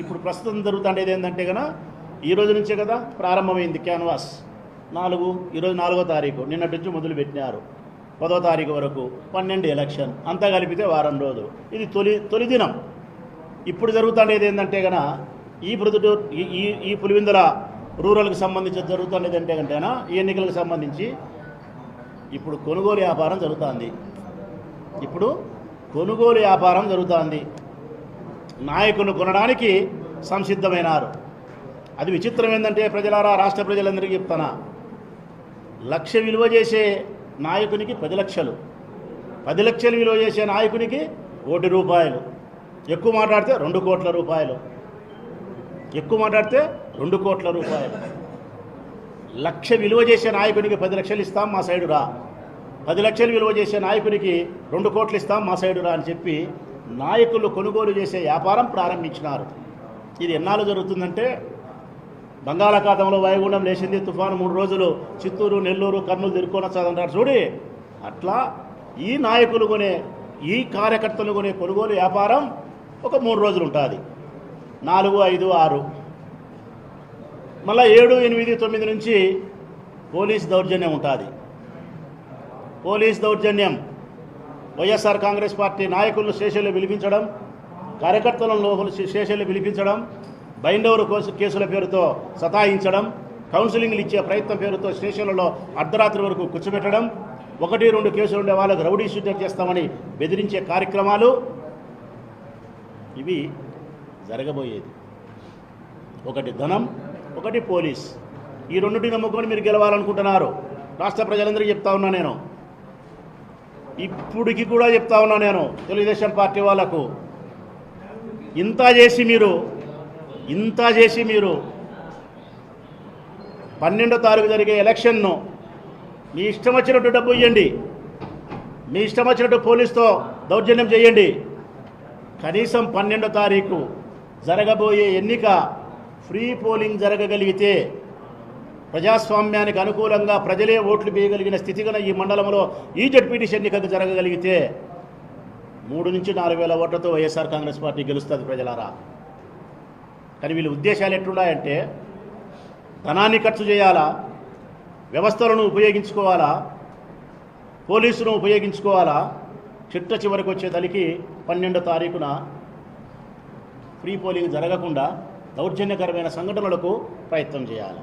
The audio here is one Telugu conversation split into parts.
ఇప్పుడు ప్రస్తుతం జరుగుతుండేది ఏంటంటే కదా ఈ రోజు నుంచే కదా ప్రారంభమైంది క్యాన్వాస్. నాలుగు ఈరోజు నాలుగో తారీఖు. నిన్నటి నుంచి మొదలుపెట్టినారు. పదో తారీఖు వరకు పన్నెండు ఎలక్షన్. అంతా కలిపితే వారం రోజులు. ఇది తొలి తొలి దినం. ఇప్పుడు జరుగుతుండేది ఏంటంటే కన ఈ ప్రొద్దుటూరు ఈ ఈ ఈ పులివిందల రూరల్కి సంబంధించి జరుగుతుండేది అంటే కంటేనా ఈ ఎన్నికలకు సంబంధించి ఇప్పుడు కొనుగోలు వ్యాపారం జరుగుతుంది. ఇప్పుడు కొనుగోలు వ్యాపారం జరుగుతుంది. నాయకుని కొనడానికి సంసిద్ధమైనారు. అది విచిత్రం ఏంటంటే ప్రజలారా రాష్ట్ర ప్రజలందరికీ చెప్తానా? లక్ష విలువ చేసే నాయకునికి పది లక్షలు. పది లక్షలు విలువ చేసే నాయకునికి కోటి రూపాయలు. ఎక్కువ మాట్లాడితే రెండు కోట్ల రూపాయలు. ఎక్కువ మాట్లాడితే రెండు కోట్ల రూపాయలు. లక్ష విలువ చేసే నాయకునికి పది లక్షలు ఇస్తాం మా సైడు రా. పది లక్షలు విలువ చేసే నాయకునికి రెండు కోట్లు ఇస్తాం మా సైడు రా అని చెప్పి నాయకులు కొనుగోలు చేసే వ్యాపారం ప్రారంభించినారు. ఇది ఎన్నాళ్ళు జరుగుతుందంటే బంగాళాఖాతంలో వాయుగుండం లేచింది తుఫాను మూడు రోజులు చిత్తూరు నెల్లూరు కర్నూలు తిరుక్కొని చూడి అట్లా ఈ నాయకులు కొనే ఈ కార్యకర్తలు కొనే కొనుగోలు వ్యాపారం ఒక మూడు రోజులు ఉంటుంది. నాలుగు ఐదు ఆరు. మళ్ళీ ఏడు ఎనిమిది తొమ్మిది నుంచి పోలీస్ దౌర్జన్యం ఉంటుంది. పోలీస్ దౌర్జన్యం. వైఎస్ఆర్ కాంగ్రెస్ పార్టీ నాయకులను శేషులు పిలిపించడం కార్యకర్తలను లోపల స్టేషన్లో పిలిపించడం బైండవరు కేసుల పేరుతో సతాయించడం కౌన్సిలింగ్లు ఇచ్చే ప్రయత్నం పేరుతో స్టేషన్లలో అర్ధరాత్రి వరకు కూర్చోబెట్టడం ఒకటి రెండు కేసులు ఉండే వాళ్ళకు రౌడీ షూటర్ చేస్తామని బెదిరించే కార్యక్రమాలు. ఇవి జరగబోయేది. ఒకటి ధనం ఒకటి పోలీస్. ఈ రెండింటిని నమ్ముకొని మీరు గెలవాలనుకుంటున్నారు. రాష్ట్ర ప్రజలందరికీ చెప్తా ఉన్నా నేను. ఇప్పటికి కూడా చెప్తా ఉన్నా నేను తెలుగుదేశం పార్టీ వాళ్ళకు. ఇంత చేసి మీరు ఇంత చేసి మీరు పన్నెండో తారీఖు జరిగే ఎలక్షన్ను మీ ఇష్టం వచ్చినట్టు డబ్బు ఇవ్వండి మీ ఇష్టం వచ్చినట్టు పోలీస్తో దౌర్జన్యం చేయండి. కనీసం పన్నెండో తారీఖు జరగబోయే ఎన్నిక ఫ్రీ పోలింగ్ జరగగలిగితే ప్రజాస్వామ్యానికి అనుకూలంగా ప్రజలే ఓట్లు వేయగలిగిన స్థితిగల ఈ మండలంలో ఈ జడ్పీటీసీ ఎన్నికకు జరగగలిగితే మూడు నుంచి నాలుగు వేల ఓట్లతో వైఎస్ఆర్ కాంగ్రెస్ పార్టీ గెలుస్తుంది ప్రజలారా. కానీ వీళ్ళ ఉద్దేశాలు ఎట్లున్నాయంటే ధనాన్ని ఖర్చు చేయాలా వ్యవస్థలను ఉపయోగించుకోవాలా పోలీసును ఉపయోగించుకోవాలా చిట్ట చివరికి వచ్చేదలికి పన్నెండో తారీఖున ఫ్రీ పోలింగ్ జరగకుండా దౌర్జన్యకరమైన సంఘటనలకు ప్రయత్నం చేయాలి.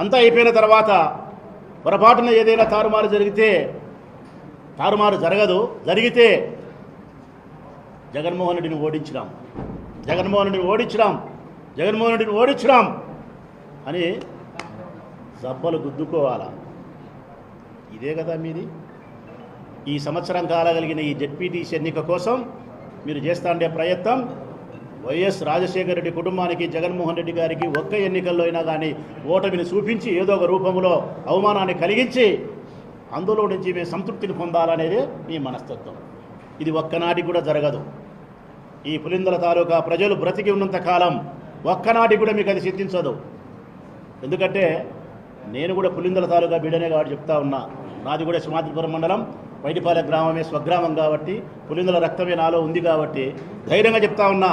అంతా అయిపోయిన తర్వాత పొరపాటున ఏదైనా తారుమారు జరిగితే తారుమారు జరగదు. జరిగితే జగన్మోహన్ రెడ్డిని ఓడించినాం. జగన్మోహన్ రెడ్డిని ఓడించినాం. జగన్మోహన్ రెడ్డిని ఓడించినాం అని జబ్బలు గుద్దుకోవాలా? ఇదే కదా మీది? ఈ సంవత్సరం కాలగలిగిన ఈ జెడ్పీటీసీ ఎన్నిక కోసం మీరు చేస్తాండే ప్రయత్నం వైఎస్ రాజశేఖర రెడ్డి కుటుంబానికి జగన్మోహన్ రెడ్డి గారికి ఒక్క ఎన్నికల్లో అయినా కానీ ఓటమిని చూపించి ఏదో ఒక రూపంలో అవమానాన్ని కలిగించి అందులో నుంచి మేము సంతృప్తిని పొందాలనేదే మీ మనస్తత్వం. ఇది ఒక్కనాటికి కూడా జరగదు. ఈ పులిందల తాలూకా ప్రజలు బ్రతికి ఉన్నంత కాలం ఒక్కనాటికి కూడా మీకు అది సిద్ధించదు. ఎందుకంటే నేను కూడా పులిందల తాలూకా బిడనే కాబట్టి చెప్తా ఉన్నా. నాది కూడా సుమాతిపురం మండలం. వైటిపాలెం గ్రామమే స్వగ్రామం కాబట్టి పులిందల రక్తమే నాలో ఉంది కాబట్టి ధైర్యంగా చెప్తా ఉన్నా.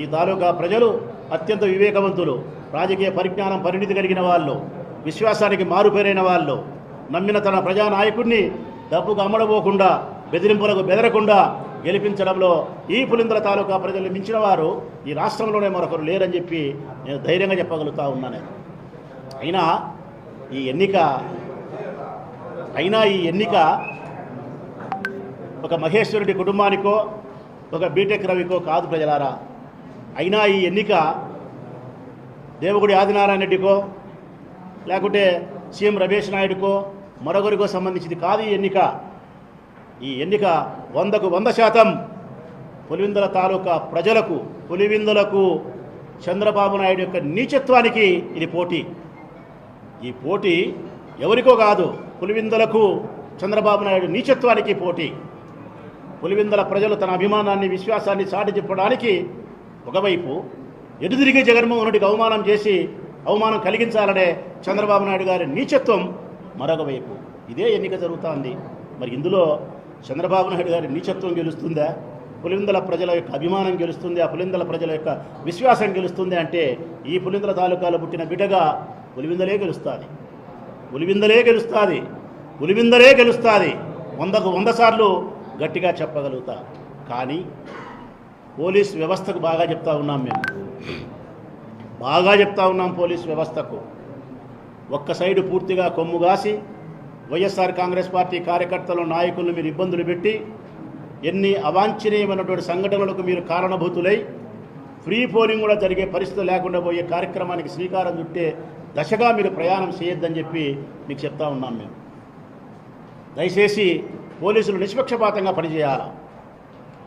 ఈ తాలూకా ప్రజలు అత్యంత వివేకవంతులు. రాజకీయ పరిజ్ఞానం పరిణితి కలిగిన వాళ్ళు విశ్వాసానికి మారుపేరైన వాళ్ళు. నమ్మిన తన ప్రజానాయకుడిని డబ్బుకు అమ్మడబోకుండా బెదిరింపులకు బెదరకుండా గెలిపించడంలో ఈ పులిందల తాలూకా ప్రజలు మించిన వారు ఈ రాష్ట్రంలోనే మరొకరు లేరని చెప్పి నేను ధైర్యంగా చెప్పగలుగుతా ఉన్నాను. అయినా ఈ ఎన్నిక అయినా ఈ ఎన్నిక ఒక మహేశ్వరుడి కుటుంబానికో ఒక బీటెక్ రవికో కాదు ప్రజలారా. అయినా ఈ ఎన్నిక దేవగుడి ఆదినారాయణ రెడ్డికో లేకుంటే సీఎం రమేష్ నాయుడుకో మరొకరికో సంబంధించింది కాదు ఈ ఎన్నిక. ఈ ఎన్నిక వందకు వంద శాతం పులివిందల తాలూకా ప్రజలకు పులివిందులకు చంద్రబాబు నాయుడు యొక్క నీచత్వానికి ఇది పోటీ. ఈ పోటీ ఎవరికో కాదు పులివిందలకు చంద్రబాబు నాయుడు నీచత్వానికి పోటీ. పులివిందల ప్రజలు తన అభిమానాన్ని విశ్వాసాన్ని చాటి చెప్పడానికి ఒకవైపు ఎదుదిరిగి జగన్మోహన్ రెడ్డికి అవమానం చేసి అవమానం కలిగించాలనే చంద్రబాబు నాయుడు గారి నీచత్వం మరొక వైపు ఇదే ఎన్నిక జరుగుతోంది. మరి ఇందులో చంద్రబాబు నాయుడు గారి నీచత్వం గెలుస్తుందా? పులిందల ప్రజల యొక్క అభిమానం గెలుస్తుంది? ఆ పులిందల ప్రజల యొక్క విశ్వాసం గెలుస్తుంది అంటే ఈ పులిందల తాలూకాలో పుట్టిన బిడ్డగా పులివిందలే గెలుస్తుంది. పులివిందలే గెలుస్తుంది. పులివిందలే గెలుస్తుంది. వందకు వంద సార్లు గట్టిగా చెప్పగలుగుతా. కానీ పోలీస్ వ్యవస్థకు బాగా చెప్తా ఉన్నాం మేము. బాగా చెప్తా ఉన్నాం పోలీస్ వ్యవస్థకు. ఒక్క సైడు పూర్తిగా కొమ్ము కాసి వైఎస్ఆర్ కాంగ్రెస్ పార్టీ కార్యకర్తలు నాయకులను మీరు ఇబ్బందులు పెట్టి ఎన్ని అవాంఛనీయమైనటువంటి సంఘటనలకు మీరు కారణభూతులై ఫ్రీ పోలింగ్ కూడా జరిగే పరిస్థితి లేకుండా పోయే కార్యక్రమానికి శ్రీకారం చుట్టే దశగా మీరు ప్రయాణం చేయొద్దని చెప్పి మీకు చెప్తా ఉన్నాం మేము. దయచేసి పోలీసులు నిష్పక్షపాతంగా పనిచేయాలా?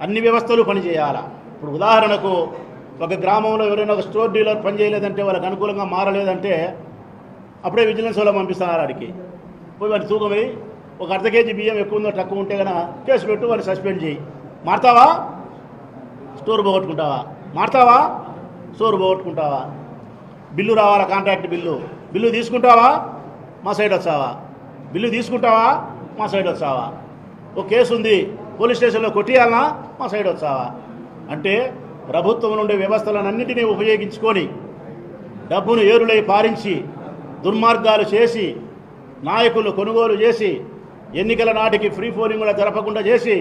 అన్ని వ్యవస్థలు పనిచేయాలా? ఇప్పుడు ఉదాహరణకు ఒక గ్రామంలో ఎవరైనా ఒక స్టోర్ డీలర్ పనిచేయలేదంటే వాళ్ళకి అనుకూలంగా మారలేదంటే అప్పుడే విజిలెన్స్ వాళ్ళు పంపిస్తున్నారు ఆడికి. పోయి వాడి తూకం వేయి. ఒక అర్ధ కేజీ బియ్యం ఎక్కువ ఉందో తక్కువ ఉంటే కనుక కేసు పెట్టు వాడిని సస్పెండ్ చేయి. మారుతావా? స్టోర్ పోగొట్టుకుంటావా? మారుతావా? స్టోర్ పోగొట్టుకుంటావా? బిల్లు రావాలా? Contract bill. బిల్లు తీసుకుంటావా? మా సైడ్ వచ్చావా? బిల్లు తీసుకుంటావా? మా సైడ్ వచ్చావా? ఒక కేసు ఉంది. పోలీస్ స్టేషన్లో కొట్టియాలనా? మా సైడ్ వచ్చావా? అంటే ప్రభుత్వం నుండి వ్యవస్థలన్నింటినీ ఉపయోగించుకొని డబ్బును ఏరులై పారించి దుర్మార్గాలు చేసి నాయకులు కొనుగోలు చేసి ఎన్నికల నాటికి ఫ్రీ ఫోరింగ్ కూడా జరపకుండా చేసి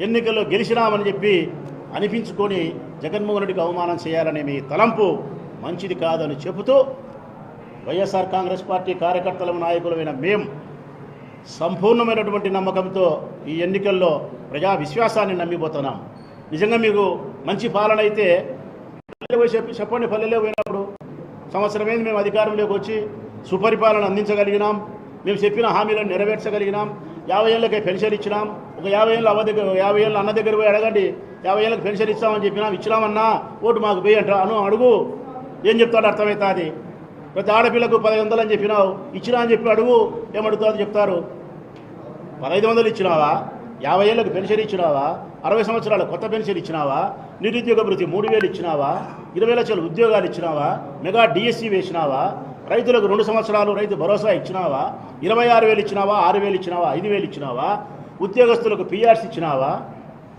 ఎన్నికల్లో గెలిచినామని చెప్పి అనిపించుకొని జగన్మోహన్ రెడ్డికి అవమానం చేయాలనే మీ తలంపు మంచిది కాదని చెబుతూ వైఎస్ఆర్ కాంగ్రెస్ పార్టీ కార్యకర్తల నాయకులమైన మేం సంపూర్ణమైనటువంటి నమ్మకంతో ఈ ఎన్నికల్లో ప్రజా విశ్వాసాన్ని నమ్మిపోతున్నాం. నిజంగా మీకు మంచి పాలన అయితే పోయి చెప్పి చెప్పండి పల్లెలే పోయినప్పుడు సంవత్సరమైంది మేము అధికారంలోకి వచ్చి సుపరిపాలన అందించగలిగినాం. మేము చెప్పిన హామీలను నెరవేర్చగలిగినాం. యాభై ఏళ్ళకి పెన్షన్ ఇచ్చినాం. ఒక యాభై ఏళ్ళు అవ్వ దగ్గర యాభై ఏళ్ళు అన్న దగ్గర పోయి అడగండి యాభై ఏళ్ళకి పెన్షన్ ఇస్తామని చెప్పినాం ఇచ్చినామన్నా ఓటు మాకు పోయి అను అడుగు. ఏం చెప్తాడు అర్థమవుతుంది. ప్రతి ఆడపిల్లకు పదహైదు వందలు అని చెప్పినావు. ఇచ్చినా అని చెప్పి అడుగు. ఏమడుగుతుందో చెప్తారు. పదహైదు వందలు ఇచ్చినావా? యాభై ఏళ్ళకు పెన్షన్ ఇచ్చినావా? అరవై సంవత్సరాల కొత్త పెన్షన్ ఇచ్చినావా? నిరుద్యోగ భృతి మూడు వేలు ఇచ్చినావా? ఇరవై లక్షల ఉద్యోగాలు ఇచ్చినావా? మెగా డిఎస్సి వేసినావా? రైతులకు రెండు సంవత్సరాలు రైతు భరోసా ఇచ్చినావా? ఇరవై ఆరు వేలు ఇచ్చినావా? ఆరు వేలు ఇచ్చినావా? ఐదు వేలు ఇచ్చినావా? ఉద్యోగస్తులకు పిఆర్సి ఇచ్చినావా?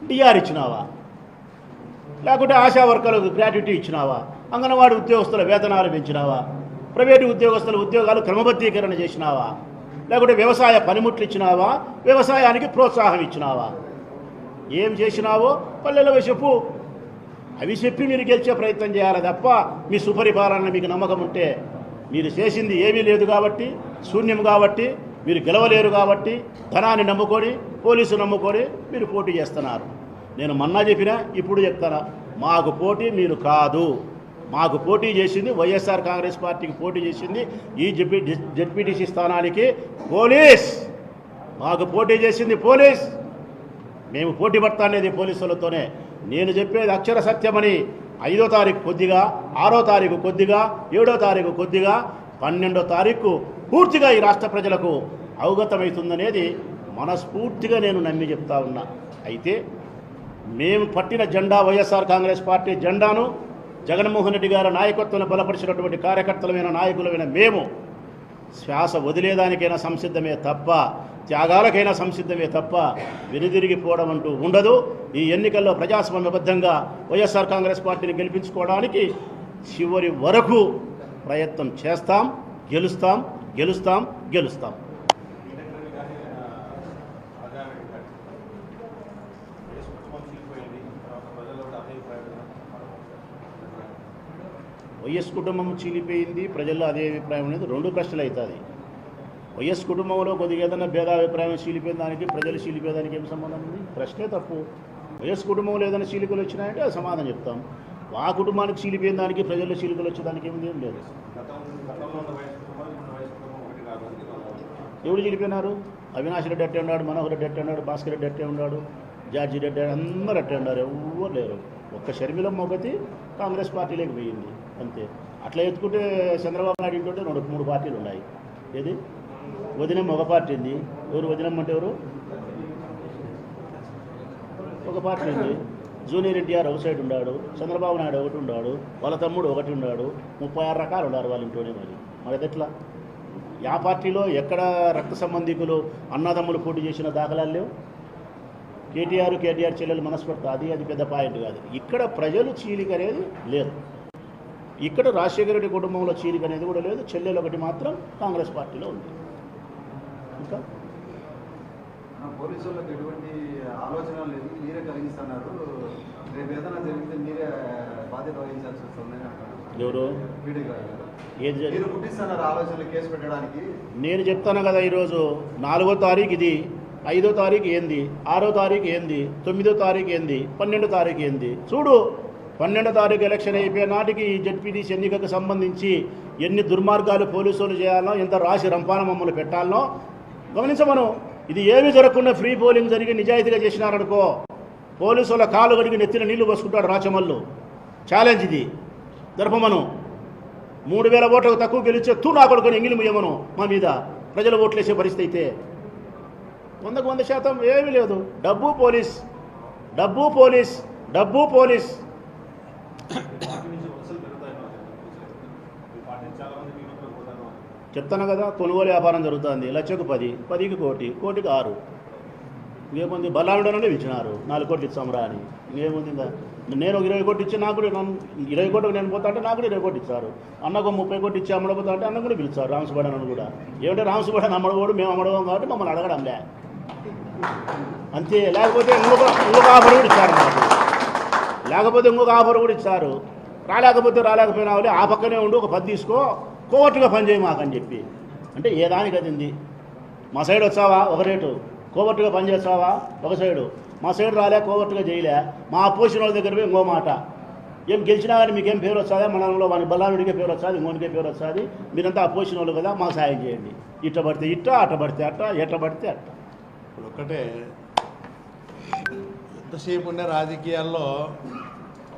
డిఆర్ ఇచ్చినావా? లేకుంటే ఆశా వర్కర్లకు గ్రాట్యుటీ ఇచ్చినావా? అంగన్వాడీ ఉద్యోగస్తుల వేతనాలు పెంచినావా? ప్రైవేటు ఉద్యోగస్తుల ఉద్యోగాలు క్రమబద్ధీకరణ చేసినావా? లేకుంటే వ్యవసాయ పనిముట్లు ఇచ్చినావా? వ్యవసాయానికి ప్రోత్సాహం ఇచ్చినావా? ఏం చేసినావో? పల్లెలో చెప్పు. అవి చెప్పి మీరు గెలిచే ప్రయత్నం చేయాలి తప్ప మీ సుపరిపాలన మీకు నమ్మకం ఉంటే. మీరు చేసింది ఏమీ లేదు కాబట్టి శూన్యం కాబట్టి మీరు గెలవలేరు కాబట్టి ధనాన్ని నమ్ముకొని పోలీసు నమ్ముకొని మీరు పోటీ చేస్తున్నారు. నేను మన్నా చెప్పినా ఇప్పుడు చెప్తానా? మాకు పోటీ మీరు కాదు. మాకు పోటీ చేసింది వైఎస్ఆర్ కాంగ్రెస్ పార్టీకి పోటీ చేసింది ఈ జెడ్పీ జెడ్పీటీసీ స్థానానికి పోలీస్. మాకు పోటీ చేసింది పోలీస్. మేము పోటీ పడతానేది పోలీసులతోనే నేను చెప్పేది అక్షర సత్యమని. ఐదో తారీఖు కొద్దిగా ఆరో తారీఖు కొద్దిగా ఏడో తారీఖు కొద్దిగా పన్నెండో తారీఖు పూర్తిగా ఈ రాష్ట్ర ప్రజలకు అవగతమవుతుందనేది మనస్ఫూర్తిగా నేను నమ్మి చెప్తా ఉన్నా. అయితే మేము పట్టిన జెండా వైఎస్ఆర్ కాంగ్రెస్ పార్టీ జెండాను జగన్మోహన్ రెడ్డి గారి నాయకత్వంలో బలపరిచినటువంటి కార్యకర్తలమైన నాయకులమైన మేము శ్వాస వదిలేదానికైనా సంసిద్ధమే తప్ప త్యాగాలకైనా సంసిద్ధమే తప్ప వెనుదిరిగిపోవడం అంటూ ఉండదు. ఈ ఎన్నికల్లో ప్రజాస్వామ్యబద్ధంగా వైఎస్ఆర్ కాంగ్రెస్ పార్టీని గెలిపించుకోవడానికి చివరి వరకు ప్రయత్నం చేస్తాం గెలుస్తాం గెలుస్తాం గెలుస్తాం. వైఎస్ కుటుంబం చీలిపోయింది ప్రజల్లో అదే అభిప్రాయం అనేది రెండు ప్రశ్నలు అవుతుంది వైఎస్ కుటుంబంలో కొద్దిగా ఏదైనా భేదాభిప్రాయం చీలిపోయిన దానికి ప్రజలు చీలిపోయేదానికి ఏం సంబంధం ఉంది? ప్రశ్నే తప్పు. వైఎస్ కుటుంబంలో ఏదైనా చీలికలు వచ్చినాయంటే అది సమాధానం చెప్తాం. ఆ కుటుంబానికి చీలిపోయిన దానికి ప్రజల్లో చీలికలు వచ్చేదానికి ఏమి ఏం లేదు. ఎవరు చీలిపోయినారు? అవినాష్ రెడ్డి అట్టే ఉన్నాడు మనోహర్ రెడ్డి అట్టే ఉన్నాడు భాస్కర్ రెడ్డి అట్టే ఉన్నాడు జార్జి రెడ్డి అందరూ అట్టే ఉన్నారు ఎవరు లేరు. ఒక్క షర్మిలమ్మ ఒకటి కాంగ్రెస్ పార్టీలోకి పోయింది. అంతే. అట్లా ఎత్తుకుంటే చంద్రబాబు నాయుడు ఇంటుంటే రెండు మూడు పార్టీలు ఉన్నాయి. ఏది? వదినం ఒక పార్టీ ఉంది. ఎవరు వదినం అంటే ఎవరు? ఒక పార్టీ ఉంది. జూనియర్ ఎన్టీఆర్ ఒక సైడ్ ఉన్నాడు. చంద్రబాబు నాయుడు ఒకటి ఉన్నాడు. వాళ్ళ తమ్ముడు ఒకటి ఉన్నాడు. ముప్పై ఆరు రకాలు ఉన్నారు వాళ్ళ ఇంట్లోనే మరి. మరి ఎట్లా? యా పార్టీలో ఎక్కడ రక్త సంబంధికులు అన్నదమ్ములు పోటీ చేసిన దాఖలాలు లేవు? కేటీఆర్ కేటీఆర్ చెల్లెలు మనస్పర్ధ. అది అది పెద్ద పాయింట్ కాదు. ఇక్కడ ప్రజలు చీలిక అనేది లేదు. ఇక్కడ రాజశేఖర రెడ్డి కుటుంబంలో చీలిక అనేది కూడా లేదు. చెల్లెలు ఒకటి మాత్రం కాంగ్రెస్ పార్టీలో ఉంది. ఇంకా? మన పోలీసు వాళ్ళకి ఎటువంటి ఆలోచన లేదు మీరే కలిగిస్తున్నారు. రేపు ఏదైనా జరిగితే మీరే బాధ్యత వహించాల్సి ఎవరు? మీరు పుట్టిస్తున్నారు ఆలోచనలు కేసు పెట్టడానికి? నేను చెప్తాను కదా ఈరోజు. నాలుగో తారీఖు ఇది. ఐదో తారీఖు ఏంది? ఆరో తారీఖు ఏంది? తొమ్మిదో తారీఖు ఏంది? పన్నెండో తారీఖు ఏంది? చూడు. పన్నెండో తారీఖు ఎలక్షన్ అయిపోయే నాటికి ఈ జడ్పీటీసీ ఎన్నికకు సంబంధించి ఎన్ని దుర్మార్గాలు పోలీసులు చేయాలో ఎంత రాసి రంపాన మమ్మల్ని పెట్టాలనో గమనించమను. ఇది ఏమీ జరగకుండా ఫ్రీ పోలింగ్ జరిగి నిజాయితీగా చేసినారనుకో పోలీసుల కాలు కడిగి నెత్తిన నీళ్ళు పోసుకుంటాడు రాచమల్లు. ఛాలెంజ్ ఇది. జరపమను. మూడు వేల ఓట్లకు తక్కువ గెలిచే తూ నా కొడుకుని ఎంగిలి ముయ్యమను మా మీద. ప్రజలు ఓట్లేసే పరిస్థితి అయితే. వందకు వంద శాతం ఏమీ లేదు. డబ్బు పోలీస్. డబ్బు పోలీస్. డబ్బు పోలీస్. చెప్తాను కదా కొనుగోలు వ్యాపారం జరుగుతుంది. లక్షకు పది పదికి కోటి కోటికి ఆరు. ఇంకేముంది? బల్లావిడనే ఇచ్చినారు నాలుగు కోట్లు ఇచ్చాంరా అని. ఇంకేముంది ఇంకా నేను ఒక ఇరవై కోట్లు ఇచ్చి నాకు నన్ను ఇరవై కోట్లకు నేను పోతా అంటే నాకు కూడా ఇరవై కోట్లు ఇచ్చారు. అన్నకు ముప్పై కోట్లు ఇచ్చి అమ్మడపోతా అంటే అన్న కూడా పిలిచారు రామసుబడని కూడా. ఏమంటే రామసుబడని అమ్మడబోడు మేము అమ్మడబోం కాబట్టి మమ్మల్ని అడగడంలే. అంతే. లేకపోతే ఇంకొక ఇంకొక ఆఫర్ కూడా ఇచ్చారు నాకు లేకపోతే ఇంకొక ఆఫర్ కూడా ఇచ్చారు. రాలేకపోతే రాలేకపోయినా ఆ పక్కనే ఉండి ఒక పది తీసుకో. కోవర్టుగా పనిచేయమాకని చెప్పి. అంటే ఏ దానికి అదింది మా సైడ్ వచ్చావా? ఒక రేటు. కోవర్టుగా పనిచేస్తావా? ఒక సైడు. మా సైడ్ రాలే కోవర్టుగా చేయలే మా అపోజిషన్ వాళ్ళ దగ్గర పోయి ఇంకో మాట. ఏం గెలిచినా కానీ మీకేం పేరు వస్తుందా? మనలో వాని బల్లానుడికే పేరు వస్తుంది ఇంకోనికే పేరు వస్తుంది. మీరంతా అపోజిషన్ వాళ్ళు కదా మాకు సాయం చేయండి. ఇట్ట పడితే ఇట్ట అట్ట పడితే అట్ట ఎట్ట పడితే అట్ట. ఇప్పుడు ఒక్కటే. ఎంతసేపు ఉండే రాజకీయాల్లో